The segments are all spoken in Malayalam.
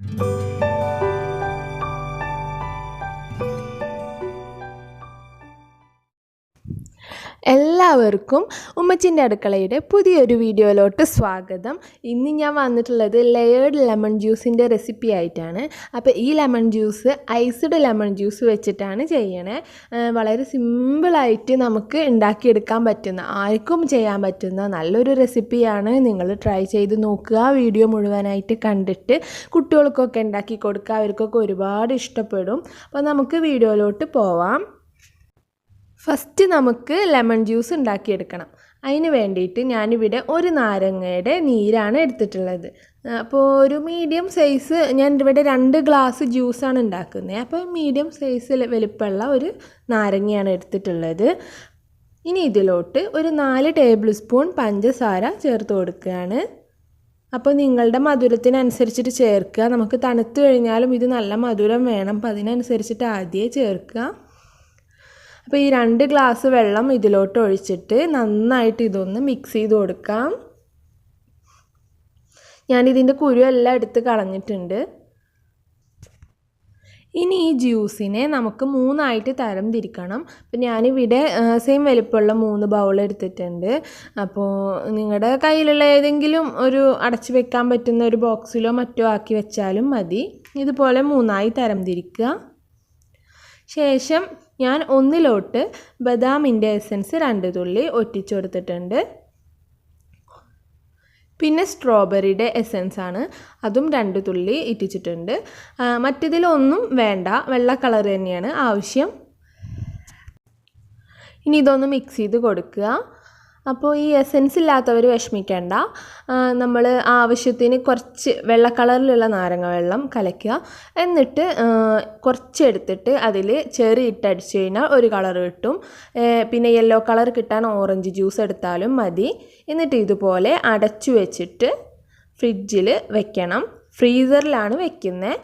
Música എല്ലാവർക്കും ഉമ്മച്ചിന്റെ അടുക്കളയുടെ പുതിയൊരു വീഡിയോയിലോട്ട് സ്വാഗതം. ഇന്ന് ഞാൻ വന്നിട്ടുള്ളത് ലെയേർഡ് ലെമൺ ജ്യൂസിന്റെ റെസിപ്പി ആയിട്ടാണ്. അപ്പോൾ ഈ lemon juice iced lemon juice വെച്ചിട്ടാണ് ചെയ്യണേ. വളരെ സിമ്പിളായിട്ട് നമുക്ക് ഉണ്ടാക്കിയെടുക്കാൻ പറ്റുന്ന ആർക്കും ചെയ്യാൻ പറ്റുന്ന നല്ലൊരു റെസിപ്പിയാണ് നിങ്ങൾ ട്രൈ ചെയ്ത് നോക്കുക. വീഡിയോ മുഴുവനായിട്ട് കണ്ടിട്ട് കുട്ടികൾക്കൊക്കെ ഉണ്ടാക്കി കൊടുക്കുക. അവർക്കൊക്കെ ഒരുപാട് ഇഷ്ടപ്പെടും. അപ്പോൾ നമുക്ക് വീഡിയോയിലോട്ട് പോവാം. ഫസ്റ്റ് നമുക്ക് ലെമൺ ജ്യൂസ് ഉണ്ടാക്കിയെടുക്കണം. അതിന് വേണ്ടിയിട്ട് ഞാനിവിടെ ഒരു നാരങ്ങയുടെ നീരാണ് എടുത്തിട്ടുള്ളത്. അപ്പോൾ ഒരു മീഡിയം സൈസ് ഞാൻ ഇവിടെ രണ്ട് ഗ്ലാസ് ജ്യൂസാണ് ഉണ്ടാക്കുന്നത് അപ്പോൾ മീഡിയം സൈസ് വലിപ്പമുള്ള ഒരു നാരങ്ങയാണ് എടുത്തിട്ടുള്ളത്. ഇനി ഇതിലോട്ട് ഒരു നാല് ടേബിൾ സ്പൂൺ പഞ്ചസാര ചേർത്ത് കൊടുക്കുകയാണ്. അപ്പോൾ നിങ്ങളുടെ മധുരത്തിനനുസരിച്ചിട്ട് ചേർക്കുക. നമുക്ക് തണുത്തു കഴിഞ്ഞാലും ഇത് നല്ല മധുരം വേണം. അപ്പോൾ അതിനനുസരിച്ചിട്ട് ആദ്യമേ ചേർക്കുക. അപ്പോൾ ഈ രണ്ട് ഗ്ലാസ് വെള്ളം ഇതിലോട്ട് ഒഴിച്ചിട്ട് നന്നായിട്ട് ഇതൊന്ന് മിക്സ് ചെയ്ത് കൊടുക്കാം. ഞാനിതിന്റെ കുരു എല്ലാം എടുത്ത് കളഞ്ഞിട്ടുണ്ട്. ഇനി ഈ ജ്യൂസിനെ നമുക്ക് മൂന്നായിട്ട് തരം തിരിക്കണം. അപ്പം ഞാനിവിടെ സെയിം വലിപ്പമുള്ള മൂന്ന് ബൗൾ എടുത്തിട്ടുണ്ട്. അപ്പോൾ നിങ്ങളുടെ കയ്യിലുള്ള ഏതെങ്കിലും ഒരു അടച്ചു വെക്കാൻ പറ്റുന്ന ഒരു ബോക്സിലോ മറ്റോ ആക്കി വെച്ചാലും മതി. ഇതുപോലെ മൂന്നായി തരം തിരിക്കുക. ശേഷം ഞാൻ ഒന്നിലോട്ട് ബദാമിന്റെ എസൻസ് രണ്ട് തുള്ളി ഒറ്റിച്ചു കൊടുത്തിട്ടുണ്ട് പിന്നെ സ്ട്രോബെറിയുടെ എസൻസ് ആണ്. അതും രണ്ട് തുള്ളി ഇറ്റിച്ചിട്ടുണ്ട്. മറ്റതിലൊന്നും വേണ്ട. വെള്ള കളർ തന്നെയാണ് ആവശ്യം. ഇനി ഇതൊന്ന് മിക്സ് ചെയ്ത് കൊടുക്കുക. അപ്പോൾ ഈ എസെൻസ് ഇല്ലാത്തവർ വിഷമിക്കേണ്ട. നമ്മൾ ആവശ്യത്തിന് കുറച്ച് വെള്ള കളറിലുള്ള നാരങ്ങ വെള്ളം കലക്കുക. എന്നിട്ട് കുറച്ച് എടുത്തിട്ട് അതിൽ ചെറി ഇട്ടടിച്ച് കഴിഞ്ഞാൽ ഒരു കളർ കിട്ടും. പിന്നെ യെല്ലോ കളർ കിട്ടാൻ ഓറഞ്ച് ജ്യൂസ് എടുത്താലും മതി. എന്നിട്ട് ഇതുപോലെ അടച്ചു വെച്ചിട്ട് ഫ്രിഡ്ജിൽ വെക്കണം. ഫ്രീസറിലാണ് വെക്കുന്നത്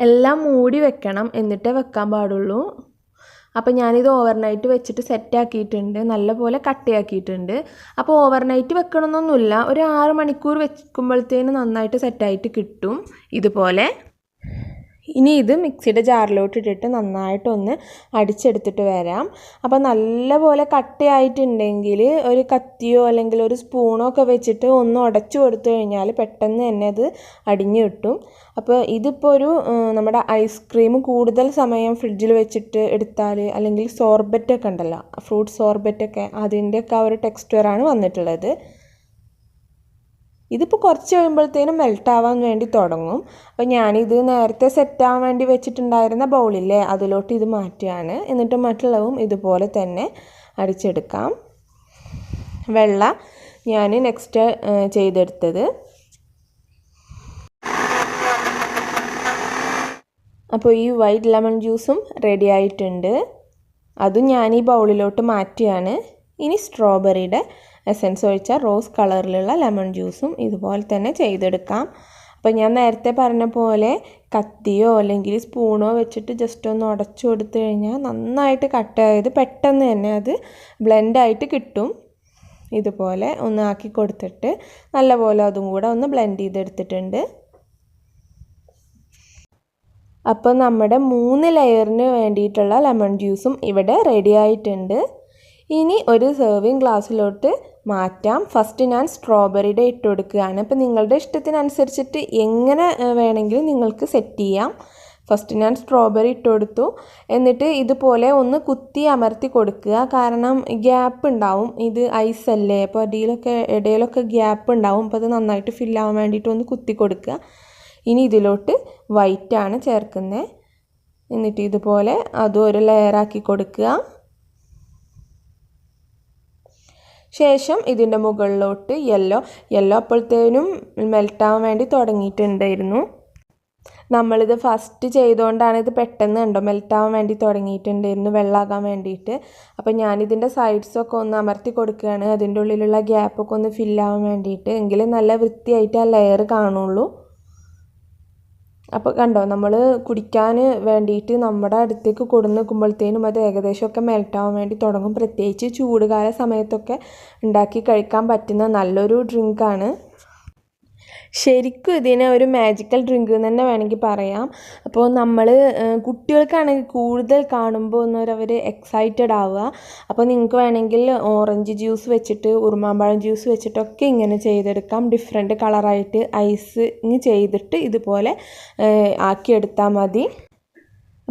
എല്ലാം മൂടി വെക്കണം. എന്നിട്ടേ വെക്കാൻ പാടുള്ളൂ. അപ്പോൾ ഞാനിത് ഓവർനൈറ്റ് വെച്ചിട്ട് സെറ്റാക്കിയിട്ടുണ്ട് നല്ലപോലെ കട്ടിയാക്കിയിട്ടുണ്ട്. അപ്പോൾ ഓവർനൈറ്റ് വെക്കണമെന്നൊന്നുമില്ല ഒരു ആറ് മണിക്കൂർ വെക്കുമ്പോഴത്തേന് നന്നായിട്ട് സെറ്റായിട്ട് കിട്ടും. ഇതുപോലെ. ഇനി ഇത് മിക്സിയുടെ ജാറിലോട്ട് ഇട്ടിട്ട് നന്നായിട്ടൊന്ന് അടിച്ചെടുത്തിട്ട് വരാം. അപ്പോൾ നല്ലപോലെ കട്ടയായിട്ടുണ്ടെങ്കിൽ ഒരു കത്തിയോ അല്ലെങ്കിൽ ഒരു സ്പൂണോ ഒക്കെ വെച്ചിട്ട് ഒന്ന് ഉടച്ചു കൊടുത്തു കഴിഞ്ഞാൽ പെട്ടെന്ന് തന്നെ അത് അടിഞ്ഞു കിട്ടും. അപ്പോൾ ഇതിപ്പോൾ ഒരു നമ്മുടെ ഐസ്ക്രീം കൂടുതൽ സമയം ഫ്രിഡ്ജിൽ വെച്ചിട്ട് എടുത്താൽ അല്ലെങ്കിൽ സോർബറ്റൊക്കെ ഉണ്ടല്ലോ ഫ്രൂട്ട് സോർബറ്റൊക്കെ അതിന്റെയൊക്കെ ആ ഒരു ടെക്സ്ചറാണ് വന്നിട്ടുള്ളത്. ഇതിപ്പോൾ കുറച്ച് കഴിയുമ്പോഴത്തേനും മെൽട്ടാവാൻ വേണ്ടി തുടങ്ങും. അപ്പോൾ ഞാനിത് നേരത്തെ സെറ്റാവാൻ വേണ്ടി വെച്ചിട്ടുണ്ടായിരുന്ന ബൗളില്ലേ അതിലോട്ട് ഇത് മാറ്റുകയാണ്. എന്നിട്ട് മറ്റുള്ളവും ഇതുപോലെ തന്നെ അടിച്ചെടുക്കാം. വെള്ള ഞാൻ നെക്സ്റ്റ് ചെയ്തെടുത്തത്. അപ്പോൾ ഈ വൈറ്റ് ലെമൺ ജ്യൂസും റെഡി ആയിട്ടുണ്ട്. അതും ഞാൻ ഈ ബൗളിലോട്ട് മാറ്റുകയാണ്. ഇനി സ്ട്രോബെറിയുടെ എസൻസ് ഒഴിച്ച റോസ് കളറിലുള്ള ലെമൺ ജ്യൂസും ഇതുപോലെ തന്നെ ചെയ്തെടുക്കാം. അപ്പോൾ ഞാൻ നേരത്തെ പറഞ്ഞ പോലെ കത്തിയോ അല്ലെങ്കിൽ സ്പൂണോ വെച്ചിട്ട് ജസ്റ്റ് ഒന്ന് ഉടച്ചു കൊടുത്തു കഴിഞ്ഞാൽ നന്നായിട്ട് കട്ട് ആയത് പെട്ടെന്ന് തന്നെ അത് ബ്ലെൻഡായിട്ട് കിട്ടും. ഇതുപോലെ ഒന്ന് ആക്കി കൊടുത്തിട്ട് നല്ലപോലെ അതും കൂടെ ഒന്ന് ബ്ലെൻഡ് ചെയ്തെടുത്തിട്ടുണ്ട്. അപ്പോൾ നമ്മുടെ മൂന്ന് ലെയറിന് വേണ്ടിയിട്ടുള്ള ലെമൺ ജ്യൂസും ഇവിടെ റെഡി ആയിട്ടുണ്ട്. ഇനി ഒരു സെർവിങ് ഗ്ലാസ്സിലോട്ട് മാറ്റാം. ഫസ്റ്റ് ഞാൻ സ്ട്രോബെറിയുടെ ഇട്ട് കൊടുക്കുകയാണ്. അപ്പോൾ നിങ്ങളുടെ ഇഷ്ടത്തിനനുസരിച്ചിട്ട് എങ്ങനെ വേണമെങ്കിലും നിങ്ങൾക്ക് സെറ്റ് ചെയ്യാം. ഫസ്റ്റ് ഞാൻ സ്ട്രോബെറി ഇട്ട് കൊടുത്തു. എന്നിട്ട് ഇതുപോലെ ഒന്ന് കുത്തി അമർത്തി കൊടുക്കുക. കാരണം ഗ്യാപ്പ് ഉണ്ടാവും. ഇത് ഐസ് അല്ലേ? അപ്പോൾ അടിയിലൊക്കെ ഇടയിലൊക്കെ ഗ്യാപ്പ് ഉണ്ടാവും. അപ്പോൾ അത് നന്നായിട്ട് ഫില്ലാവാൻ വേണ്ടിയിട്ട് ഒന്ന് കുത്തി കൊടുക്കുക. ഇനി ഇതിലോട്ട് വൈറ്റാണ് ചേർക്കുന്നത് എന്നിട്ട് ഇതുപോലെ അതും ഒരു ലെയറാക്കി കൊടുക്കുക. ശേഷം ഇതിന്റെ മുകളിലോട്ട് യെല്ലോ യെല്ലോ അപ്പോഴത്തേനും മെൽട്ടാവാൻ വേണ്ടി തുടങ്ങിയിട്ടുണ്ടായിരുന്നു. നമ്മളിത് ഫസ്റ്റ് ചെയ്തുകൊണ്ടാണ് ഇത് പെട്ടെന്ന് കണ്ടോ മെൽറ്റാവാൻ വേണ്ടി തുടങ്ങിയിട്ടുണ്ടായിരുന്നു വെള്ളമാകാൻ വേണ്ടിയിട്ട്. അപ്പോൾ ഞാനിതിന്റെ സൈഡ്സൊക്കെ ഒന്ന് അമർത്തി കൊടുക്കുകയാണ്. അതിന്റെ ഉള്ളിലുള്ള ഗ്യാപ്പൊക്കെ ഒന്ന് ഫില്ലാവാൻ വേണ്ടിയിട്ട്. എങ്കിലും നല്ല വൃത്തിയായിട്ട് ആ ലെയർ കാണുള്ളൂ. അപ്പോൾ കണ്ടോ നമ്മൾ കുടിക്കാൻ വേണ്ടിയിട്ട് നമ്മുടെ അടുത്തേക്ക് കൊടുന്ന് നിൽക്കുമ്പോഴത്തേനും അത് ഏകദേശമൊക്കെ മെൽട്ടാവാൻ വേണ്ടി തുടങ്ങും. പ്രത്യേകിച്ച് ചൂടുകാല സമയത്തൊക്കെ ഉണ്ടാക്കി കഴിക്കാൻ പറ്റുന്ന നല്ലൊരു ഡ്രിങ്കാണ് ശരിക്കും ഇതിനെ ഒരു മാജിക്കൽ ഡ്രിങ്ക് എന്ന് തന്നെ വേണമെങ്കിൽ പറയാം. അപ്പോൾ നമ്മൾ കുട്ടികൾക്കാണെങ്കിൽ കൂടുതൽ കാണുമ്പോൾ ഒന്നവർ എക്സൈറ്റഡ് ആവുക. അപ്പോൾ നിങ്ങൾക്ക് വേണമെങ്കിൽ ഓറഞ്ച് ജ്യൂസ് വെച്ചിട്ട് ഉറുമാമ്പഴം ജ്യൂസ് വെച്ചിട്ടൊക്കെ ഇങ്ങനെ ചെയ്തെടുക്കാം. ഡിഫറെന്റ് കളറായിട്ട് ഐസ് ചെയ്തിട്ട് ഇതുപോലെ ആക്കിയെടുത്താൽ മതി.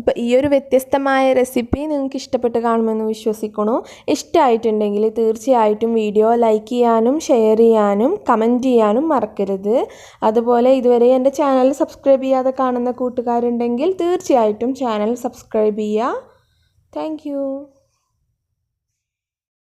അപ്പോൾ ഈ ഒരു വ്യത്യസ്തമായ റെസിപ്പി നിങ്ങൾക്ക് ഇഷ്ടപ്പെട്ട് കാണുമെന്ന് വിശ്വസിക്കണു. ഇഷ്ടമായിട്ടുണ്ടെങ്കിൽ തീർച്ചയായിട്ടും വീഡിയോ ലൈക്ക് ചെയ്യാനും ഷെയർ ചെയ്യാനും കമന്റ് ചെയ്യാനും മറക്കരുത്. അതുപോലെ ഇതുവരെ എന്റെ ചാനൽ സബ്സ്ക്രൈബ് ചെയ്യാതെ കാണുന്ന കൂട്ടുകാരുണ്ടെങ്കിൽ തീർച്ചയായിട്ടും ചാനൽ സബ്സ്ക്രൈബ് ചെയ്യുക. താങ്ക്